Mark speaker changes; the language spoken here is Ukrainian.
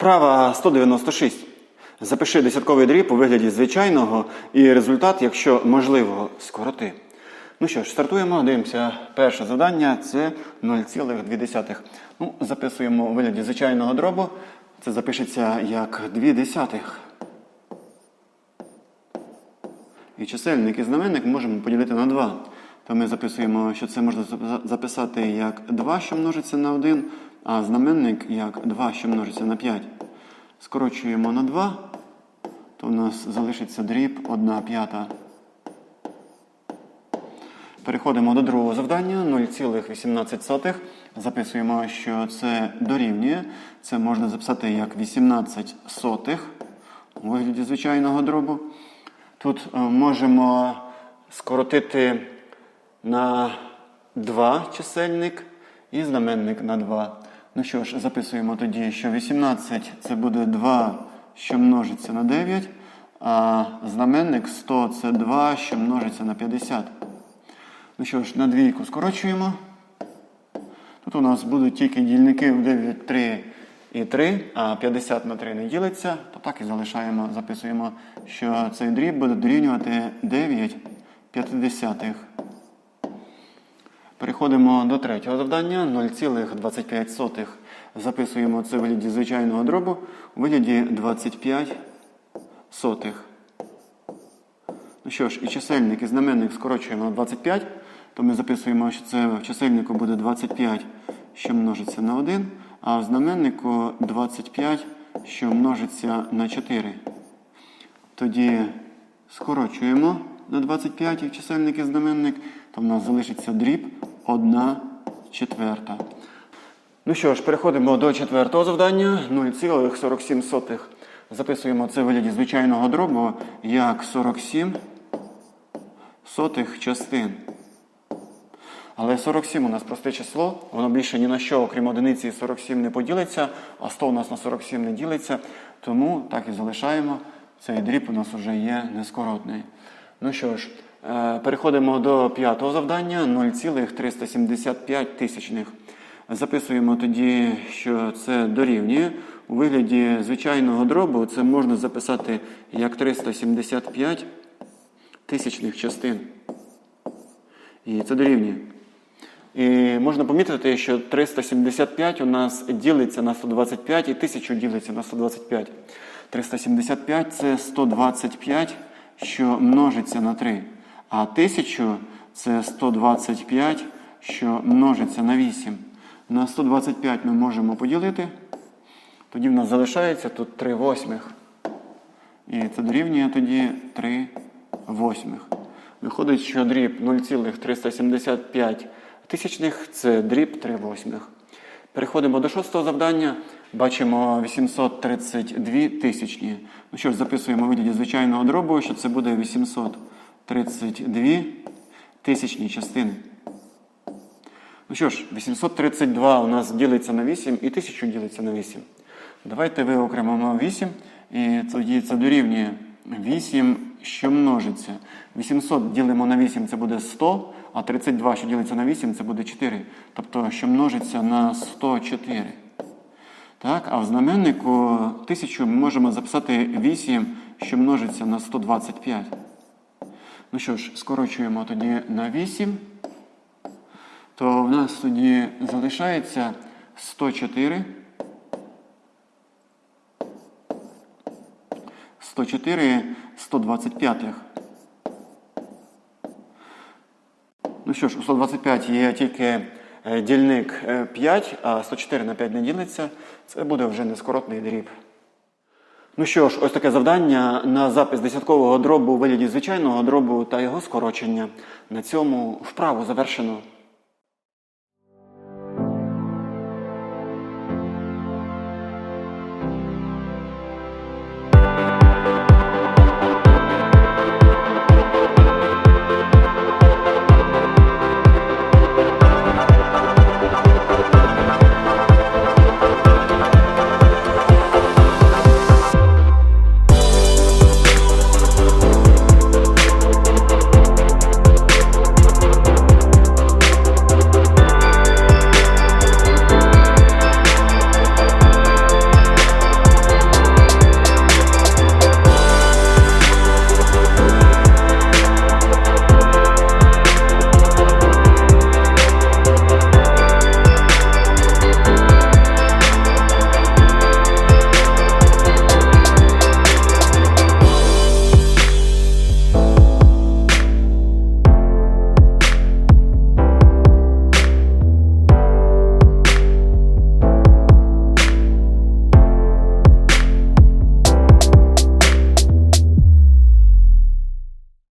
Speaker 1: Вправа 196. Запиши десятковий дріб у вигляді звичайного і результат, якщо можливо, скороти. Ну що ж, стартуємо, дивимося. Перше завдання це 0,2. Ну, записуємо у вигляді звичайного дробу. Це запишеться як 2 десятих. І чисельник і знаменник можемо поділити на 2. То ми записуємо, що це можна записати як 2, що множиться на 1, а знаменник як 2, що множиться на 5. Скорочуємо на 2, то у нас залишиться дріб 1 п'ята. Переходимо до другого завдання 0,18. Записуємо, що це дорівнює. Це можна записати як 18 сотих у вигляді звичайного дробу. Тут е, можемо скоротити на 2 чисельник і знаменник на 2. Ну що ж, записуємо тоді, що 18 це буде 2, що множиться на 9, а знаменник 100 це 2, що множиться на 50. Ну що ж, на двійку скорочуємо. Тут у нас будуть тільки дільники в 9, 3 і 3, а 50 на 3 не ділиться, то так і залишаємо, записуємо, що цей дріб буде дорівнювати 9 п'ятидесятих. Переходимо до третього завдання 0,25. Записуємо це в вигляді звичайного дробу у вигляді 25 сотих. Ну що ж, і чисельник, і знаменник скорочуємо на 25, то ми записуємо, що це в чисельнику буде 25, що множиться на 1, а в знаменнику 25, що множиться на 4. Тоді скорочуємо на 25 і в чисельник і знаменник, то в нас залишиться дріб 1 четверта. Ну що ж, переходимо до четвертого завдання 0,47. Записуємо це в вигляді звичайного дробу як 47 сотих частин. Але 47 у нас просте число, воно більше ні на що, окрім одиниці 47 не поділиться, а 100 у нас на 47 не ділиться, тому так і залишаємо. Цей дріб у нас вже є нескоротний. Ну що ж, переходимо до п'ятого завдання 0,375 тисячних. Записуємо тоді, що це дорівнює. У вигляді звичайного дробу це можна записати як 375 тисячних частин. І це дорівнює. І можна помітити, що 375 у нас ділиться на 125 і 1000 ділиться на 125. 375 це 125, що множиться на 3. А 1000 це 125, що множиться на 8. На 125 ми можемо поділити. Тоді в нас залишається тут 3 восьмих. І це дорівнює тоді 3 восьмих. Виходить, що дріб 0,375 тисячних це дріб 3 восьмих. Переходимо до шостого завдання. Бачимо 832 тисячні. Ну що ж, записуємо вигляді звичайного дробу, що це буде 832 тисячні частини. Ну що ж, 832 у нас ділиться на 8 і 1000 ділиться на 8. Давайте виокремимо 8, і тоді це дорівнює 8, що множиться. 800 ділимо на 8, це буде 100, а 32, що ділиться на 8, це буде 4. Тобто, що множиться на 104. Так, а в знаменнику 1000 ми можемо записати 8, що множиться на 125. Ну що ж, скорочуємо тоді на 8 то в нас тоді залишається 104. 104 125. Ну що ж, у 125 є тільки е, дільник е, 5, а 104 на 5 не ділиться. Це буде вже нескоротний дріб. Ну що ж, ось таке завдання на запис десяткового дробу у вигляді звичайного дробу та його скорочення. На цьому вправу завершено.